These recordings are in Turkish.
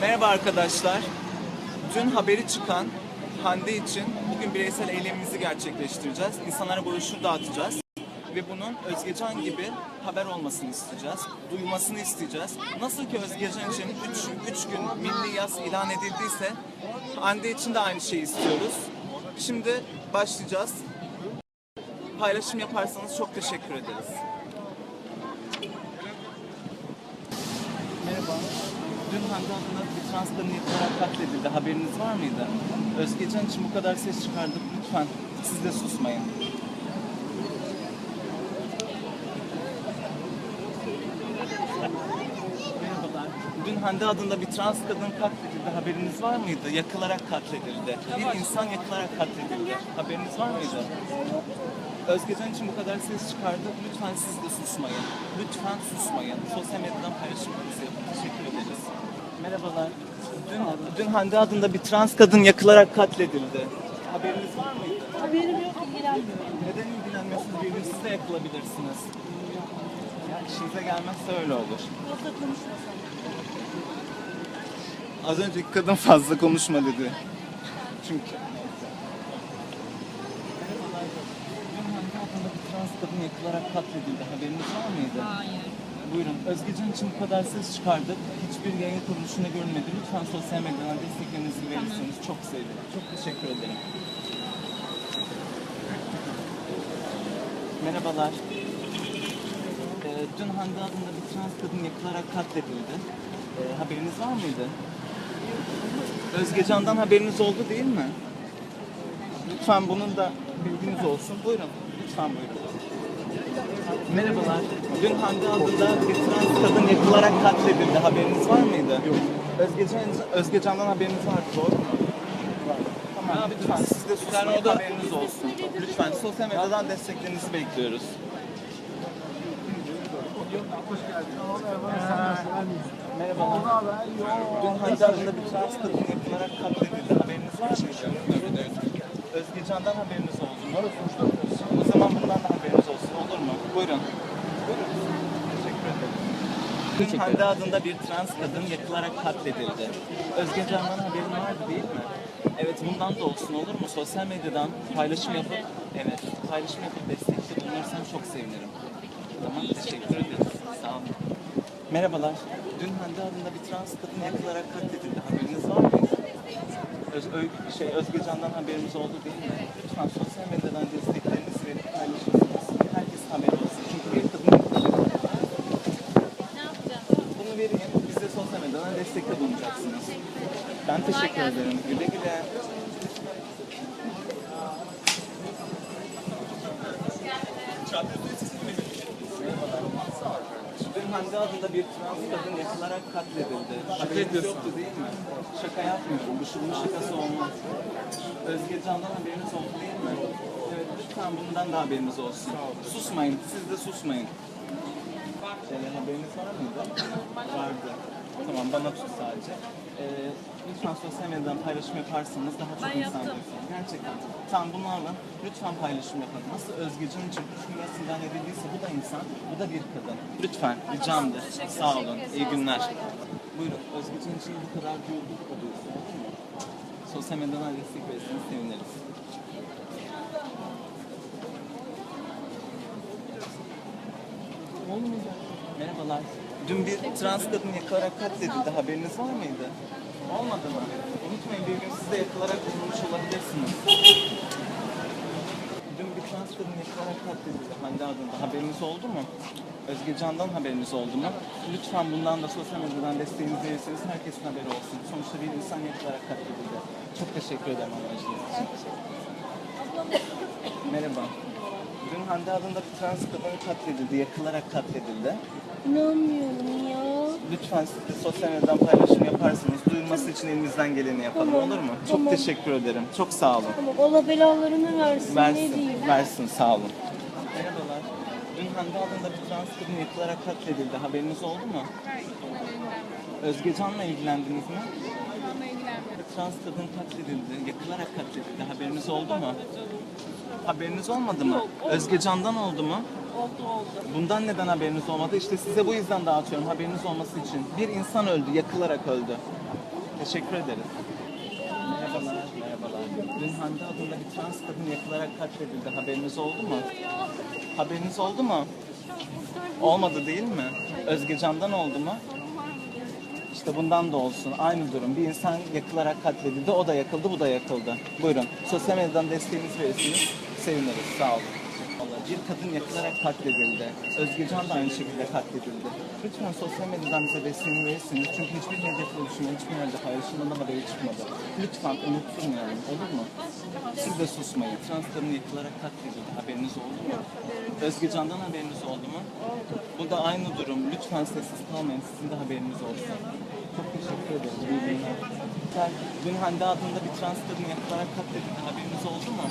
Merhaba arkadaşlar. Dün haberi çıkan Hande için bugün bireysel eylemimizi gerçekleştireceğiz. İnsanlara broşür dağıtacağız. Ve bunun Özgecan gibi haber olmasını isteyeceğiz. Duyulmasını isteyeceğiz. Nasıl ki Özgecan için 3 gün milli yaz ilan edildiyse Hande için de aynı şeyi istiyoruz. Şimdi başlayacağız. Paylaşım yaparsanız çok teşekkür ederiz. Merhaba. Dün Hande adına bir trans kadın yapılarak katledildi. Haberiniz var mıydı? Özgecan için bu kadar ses çıkardık. Lütfen siz de susmayın. Merhabalar. Dün Hande adında bir trans kadın katledildi. Haberiniz var mıydı? Yakılarak katledildi. Bir insan yakılarak katledildi. Haberiniz var mıydı? Özgecan için bu kadar ses çıkardı. Lütfen siz de susmayın. Lütfen susmayın. Sosyal medyadan paylaşımlarınızı yapın. Teşekkür ederiz. Merhabalar. Dün, dün Hande adında bir trans kadın yakılarak katledildi. Haberiniz var mıydı? Haberim yok, ilgilenmiyorum. Neden ilgilenmiyorsunuz? Birbiriniz de yapılabilirsiniz. Ya işinize gelmezse öyle olur. Fazla konuşmasam. Az önceki kadın fazla konuşma dedi. Çünkü. Merhabalar. Dün Hande adında bir trans kadın yakılarak katledildi. Haberiniz var mıydı? Hayır. Buyurun. Özgecan için bu kadar ses çıkardık. Hiçbir yayın kuruluşunda görünmedi. Lütfen sosyal medyadan desteklerinizi verirseniz çok sevinirim. Çok teşekkür ederim. Merhabalar. Ee, dün Hande adında bir trans kadın yakılarak katledildi. Ee, haberiniz var mıydı? Özgecan'dan haberiniz oldu değil mi? Lütfen bunun da bilginiz olsun. Buyurun. Lütfen buyurun. Merhabalar. Dün Hande adında bir trans kadın yakılarak katledildi. Haberiniz var mıydı? Yok. Özgecan, Özgecan'dan haberiniz var doğru mu? Var. Tamam lütfen siz de susmayın haberiniz olsun. Lütfen sosyal medyadan desteklerinizi bekliyoruz. Merhabalar. Dün Hande adında bir trans kadın yakılarak katledildi. Haberiniz var mıydı? Özgecan'dan haberiniz oldu mu? O zaman bundan da haberiniz olsun olur mu? Buyurun. Buyurun. Teşekkür ederim. Hande adında bir trans kadın yakılarak katledildi. Özgecan'dan haberin vardı değil mi? Evet bundan da olsun olur mu? Sosyal medyadan paylaşım yapıp, evet paylaşım yapıp destekte bulunursan çok sevinirim. Tamam teşekkür ederiz. Sağ olun. Merhabalar. Dün Hande adında bir trans kadın yakılarak katledildi. Haberiniz var mıydı? Öz, Ö- şey, Özgecan'dan haberimiz oldu değil mi? Lütfen sosyal medyadan desteklerinizi verip paylaşırsanız herkes haber olsun. Çünkü bir kadın yakılarak Ne yapacağız? bunu vereyim. Biz de sosyal medyadan bulunacaksınız. Ben teşekkür ederim. Güle güle. Hande adında bir trans kadın yakılarak katledildi. Haberiniz yoktu değil mi? Şaka yapmıyorum. Bu şunun şakası olmaz. Özgecan'dan haberiniz oldu değil mi? Evet, lütfen bundan da haberiniz olsun. Susmayın, siz de susmayın. Şeyler haberiniz var mıydı? Vardı. Tamam, bana tut sadece. Ee, lütfen sosyal medyadan paylaşım yaparsanız daha çok Ben insan yaptım. Gerçekten. Tamam bunu alın. Lütfen paylaşım yapın. Nasıl Özgecan için ilan edildiyse bu da insan, bu da bir kadın. Lütfen, ricamdır. Sağ olun. İyi günler. Buyurun, Özgecan için bu kadar duyulduk oluyorsun. olur mu? Sosyal medyadan destek verirseniz seviniriz. Merhabalar. Dün bir trans kadın yakılarak katledildi. Haberiniz var mıydı? Olmadı mı? Unutmayın birbirinizi de yakılarak bulunmuş olabilirsiniz. Dün bir trans kadın yakılarak katledildi Hande adında. Haberiniz oldu mu? Özgecan'dan haberiniz oldu mu? Lütfen bundan da sosyal medyadan desteğinizi verirseniz herkesin haberi olsun. Sonuçta bir insan yakılarak katledildi. Çok teşekkür ederim anlayışınız için. Merhaba. Dün Hande adında bir trans kadın katledildi, yakılarak katledildi. İnanmıyorum ya. Lütfen siz de sosyal medyadan paylaşım yaparsanız duyulması için elimizden geleni yapalım Tamam, olur mu? tamam. Çok teşekkür ederim. Çok sağ olun. Ama Allah belalarını versin. Ne diyeyim? versin sağ olun. Merhabalar. Dün Hande adında bir trans kadın yakılarak katledildi. Haberiniz oldu mu? Özgecan'la ilgilendiniz mi? Trans kadın katledildi, yakılarak katledildi. Haberiniz oldu mu? Haberiniz olmadı mı? Özgecan'dan oldu mu? Oldu oldu. Bundan neden haberiniz olmadı? İşte size bu yüzden dağıtıyorum haberiniz olması için. Bir insan öldü, yakılarak öldü. Teşekkür ederiz. Merhabalar, merhabalar. Dün Hande adında bir trans kadın yakılarak katledildi. Haberiniz oldu mu? Haberiniz oldu mu? Olmadı değil mi? Özgecan'dan oldu mu? İşte bundan da olsun. Aynı durum. Bir insan yakılarak katledildi. O da yakıldı, bu da yakıldı. Buyurun. Sosyal medyadan desteğinizi verirsiniz. Seviniriz. Sağ olun. Vallahi Bir kadın yakılarak katledildi. Özgecan da aynı şekilde katledildi. Lütfen sosyal medyadan bize desteğini verirsiniz. Çünkü hiçbir medya kuruluşunda, hiçbir yerde paylaşımında haberi çıkmadı. Lütfen unutturmayalım. Olur mu? Siz de susmayın. Trans kadın yakılarak katledildi. Haberiniz oldu mu? Özgecan'dan haberiniz oldu mu? Bu da aynı durum. Lütfen sessiz kalmayın. Sizin de haberiniz olsun. Çok teşekkür ederim. Dün Hande adında bir trans kadın yakılarak katledildi. Haberiniz oldu mu?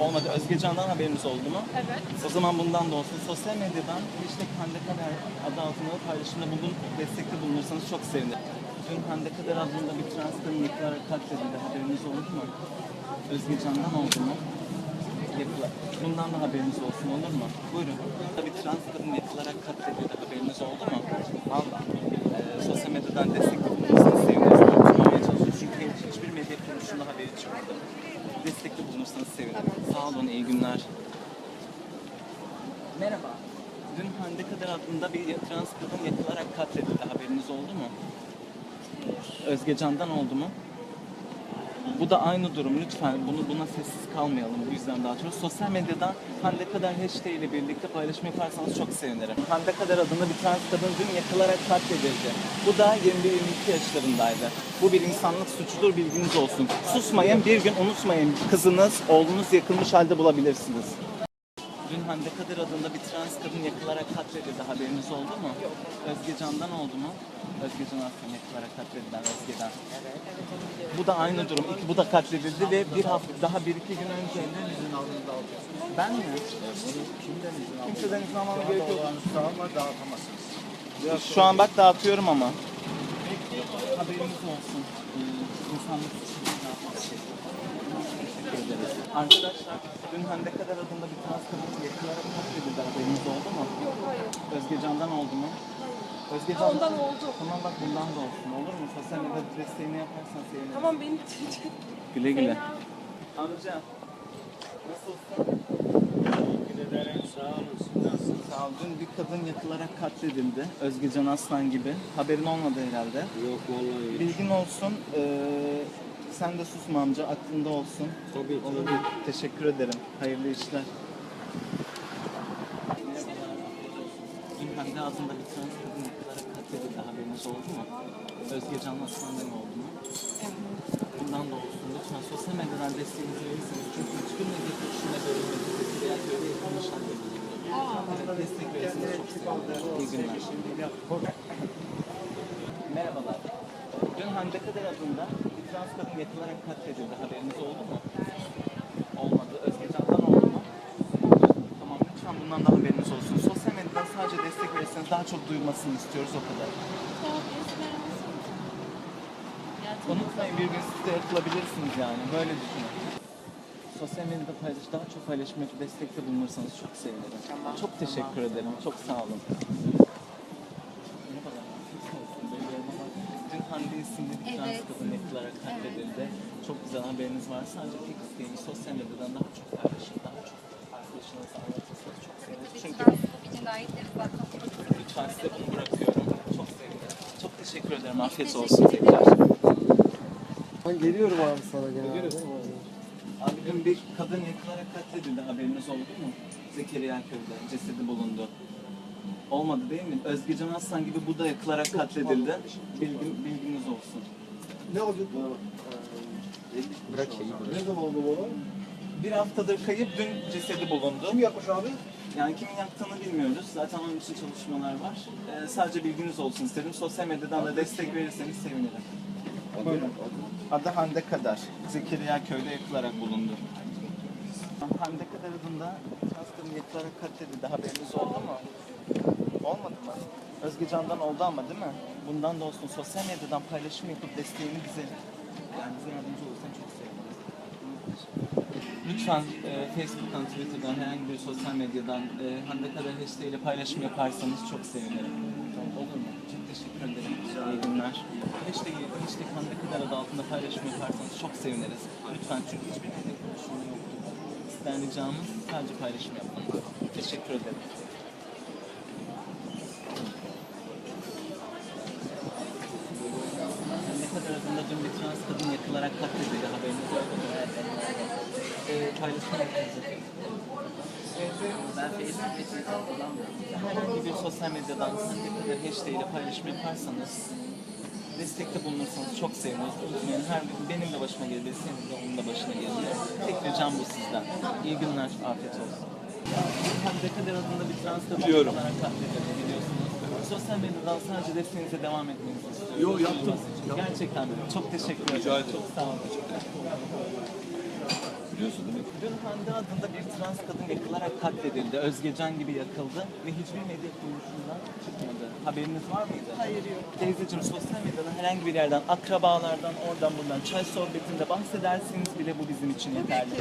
Olmadı. Özgecan'dan haberiniz oldu mu? Evet. O zaman bundan da olsun. Sosyal medyadan hashtag Hande Kader adı altında paylaşımda bulun, destekte bulunursanız çok sevinirim. Dün Hande Kader adında bir trans kadın katledildi. Haberiniz oldu mu? Özgecan'dan oldu mu? Yapıla. Bundan da haberiniz olsun olur mu? Buyurun. Bir trans kadın yakılarak katledildi. Haberiniz oldu mu? Valla. Ee, sosyal medyadan destekte bulunursanız çalışıyoruz. Çünkü hiçbir medya kuruluşunda haberi çıkmadı. Destekte bulunursanız sevinirim. Sağ olun, iyi günler. Merhaba. Dün Hande Kader adında bir trans kadın yakılarak katledildi. Haberiniz oldu mu? Özgecan'dan oldu mu? Bu da aynı durum. Lütfen bunu buna sessiz kalmayalım. Bu yüzden dağıtıyoruz. Sosyal medyadan Hande Kader hashtag ile birlikte paylaşım yaparsanız çok sevinirim. Hande Kader adında bir trans kadın dün yakılarak katledildi. Bu da 21-22 yaşlarındaydı. Bu bir insanlık suçudur bilginiz olsun. Susmayın bir gün unutmayın. Kızınız, oğlunuz yakılmış halde bulabilirsiniz. Dün Hande Kader adında bir trans kadın yakılarak katledildi. Haberiniz oldu mu? Yok. Özgecan'dan oldu mu? Özgecan Aslan yakılarak katledilen Özge'den. Bu da aynı durum. İki- Bu da katledildi ve bir hafta daha bir iki gün önce izin aldığınızda Ben mi? Kimden izin aldın? Kimseden izin almam gerekiyor. Sağma dağıtamazsınız. Şu an bak dağıtıyorum ama. Haberiniz olsun. Ee, İnsanlık ne yapmak Teşekkür ederiz. Arkadaşlar, dün Hande Kader adında bir trans kadın yakılarak katledildi. Haberiniz oldu mu? Yok hayır. Özgecan'dan oldu mu? Özgecan. Ondan oldu. Tamam bak bundan da olsun olur mu? Sosyal medya desteğini yaparsan sevinirim. Tamam beni Güle güle. Amca. Nasılsın? Ederim. Sağ olun. Sağ ol. Dün bir kadın yakılarak katledildi. Özgecan Aslan gibi. Haberin olmadı herhalde. Yok vallahi. Bilgin olsun. Ee, sen de susma amca. Aklında olsun. Tabii Olur. tabii. Teşekkür ederim. Hayırlı işler. Hande adında bir trans kadın yakılarak katledildi. Haberiniz oldu mu? Özgecan Aslan'dan oldu mu? Bundan da olsun. Lütfen sosyal medyadan desteğinizi verirsiniz. Çünkü hiçbir medya bir sesi veya böyle yapılmış halde. Evet, destek verirsiniz çok sevinirim. İyi günler. Merhabalar. Dün Hande Kader adında bir trans kadın yakılarak katledildi. Haberiniz oldu mu? Olmadı. Özgecan'dan oldu mu? Tamam lütfen bundan da haberiniz olsun. Sosyal medyadan sadece destek verirseniz daha çok duyulmasını istiyoruz o kadar. Unutmayın bir gün siz de yakılabilirsiniz yani. Böyle düşünün. Sosyal medyada paylaş, daha çok paylaşım yapıp destekte bulunursanız çok sevinirim. Çok teşekkür ederim. Çok sağ olun. Dün Hande isimli bir trans Evet. kadın yakılarak katledildi. Güzel haberiniz var. Sadece tek isteğimiz sosyal medyadan daha çok paylaşın, daha çok arkadaşınızla anlatırsanız çok seviniriz. Çünkü lütfen size bunu bırakıyorum. Çok sevinirim. Çok teşekkür ederim. Afiyet olsun tekrar. Ben geliyorum abi sana gene. Abi dün bir kadın yakılarak katledildi. Haberiniz oldu mu? Zekeriya köyde cesedi bulundu. Olmadı değil mi? Özgecan Aslan gibi bu da yakılarak katledildi. Bilgin, bilginiz olsun. Ne oldu? Bırak şeyi. Ne zaman oldu bu olay? Bir haftadır kayıp dün cesedi bulundu. Kim yapmış abi? Yani kimin yaktığını bilmiyoruz. Zaten onun için çalışmalar var. Ee, sadece bilginiz olsun istedim. Sosyal medyadan da destek verirseniz sevinirim. Buyurun. Adı Hande Kadar. Zekeriya köyde yakılarak bulundu. Hande Kadar adında trans kadın yakılarak katledildi. Haberiniz oldu mu? Olmadı mı? Özgecan'dan oldu ama değil mi? Bundan da olsun. Sosyal medyadan paylaşım yapıp desteğini bize yani bize yardımcı seviniriz. Lütfen e, Facebook'tan, Twitter'dan, herhangi bir sosyal medyadan e, Hande Kadar hashtag ile paylaşım yaparsanız çok sevinirim. Olur mu? Çok teşekkür ederim. İyi günler. Hashtag, hashtag Hande Kadar adı altında paylaşım yaparsanız çok seviniriz. Lütfen çünkü hiçbir medya kuruluşunda yoktu. Sizden ricamız sadece paylaşım yapmanız. Teşekkür ederim. Hande Kadar adında dün bir trans kadın yakılarak katledildi. Haberiniz yok mu? Ee, paylaşım. Ben Facebook ve Twitter kullanmıyorum. Herhangi bir sosyal medyadan Kadar hashtag ile paylaşım yaparsanız destekte bulunursanız çok seviniriz. Unutmayın her gün benim de başıma gelebilir, senin de onun da başına gelebilir. Tek ricam bu sizden. İyi günler, afiyet olsun. Hande Kader adında bir trans kadın Biliyorum. olarak katledildi biliyorsunuz. Sosyal medyadan sadece desteğinize devam etmenizi istiyorum. Yo, yaptım. Gerçekten. Çok teşekkür ederim. Rica ederim. Çok sağ olun. Biliyorsun değil mi? Dün Hande adında bir trans kadın yakılarak katledildi. Özgecan gibi yakıldı ve hiçbir medya kuruluşundan çıkmadı. Haberiniz var mıydı? Hayır yok. Teyzeciğim sosyal medyadan herhangi bir yerden, akrabalardan, oradan buradan çay sohbetinde bahsedersiniz bile bu bizim için yeterli.